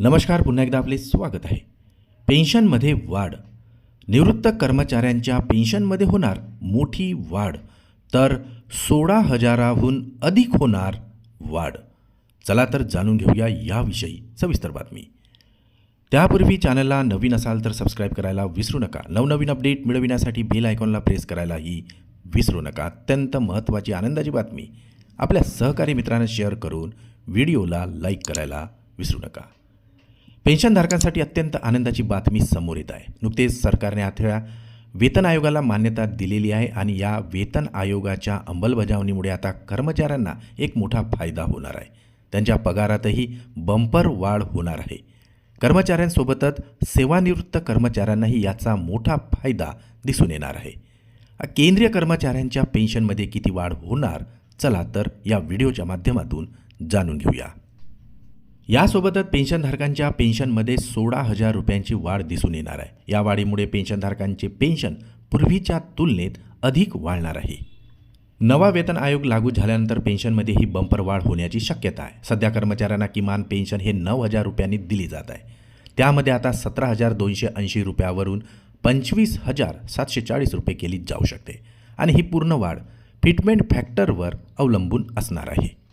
नमस्कार पुन्हा एकदा आपले स्वागत आहे. पेन्शनमध्ये वाढ. निवृत्त कर्मचाऱ्यांच्या पेन्शनमध्ये होणार मोठी वाढ. तर सोळा हजाराहून अधिक होणार वाढ. चला तर जाणून घेऊया याविषयी सविस्तर बातमी. त्यापूर्वी चॅनलला नवीन असाल तर सबस्क्राईब करायला विसरू नका. नवनवीन अपडेट मिळविण्यासाठी बेल आयकॉनला प्रेस करायलाही विसरू नका. अत्यंत महत्त्वाची आनंदाची बातमी. आपल्या सहकारी मित्रांना शेअर करून व्हिडिओला लाईक करायला विसरू नका. पेन्शनधारकांसाठी अत्यंत आनंदाची बातमी समोर येत आहे. नुकतेच सरकारने आठव्या वेतन आयोगाला मान्यता दिलेली आहे आणि या वेतन आयोगाच्या अंमलबजावणीमुळे आता कर्मचाऱ्यांना एक मोठा फायदा होणार आहे. त्यांच्या पगारातही बंपर वाढ होणार आहे. कर्मचाऱ्यांसोबतच सेवानिवृत्त कर्मचाऱ्यांनाही याचा मोठा फायदा दिसून येणार आहे. केंद्रीय कर्मचाऱ्यांच्या पेन्शनमध्ये किती वाढ होणार? चला तर या व्हिडिओच्या माध्यमातून जाणून घेऊया. यासोबतच पेन्शनधारकांच्या पेन्शनमध्ये सोळा हजार रुपयांची वाढ दिसून येणार आहे. या वाढीमुळे पेन्शनधारकांचे पेन्शन पूर्वीच्या तुलनेत अधिक वाढणार आहे. नवा वेतन आयोग लागू झाल्यानंतर पेन्शनमध्ये ही बंपर वाढ होण्याची शक्यता आहे. सध्या कर्मचाऱ्यांना किमान पेन्शन हे नऊ हजार रुपयांनी दिली जात आहे. त्यामध्ये आता सतरा हजार दोनशे ऐंशी रुपयावरून पंचवीस हजार सातशे चाळीस रुपये केली जाऊ शकते आणि ही पूर्ण वाढ फिटमेंट फॅक्टरवर अवलंबून असणार आहे.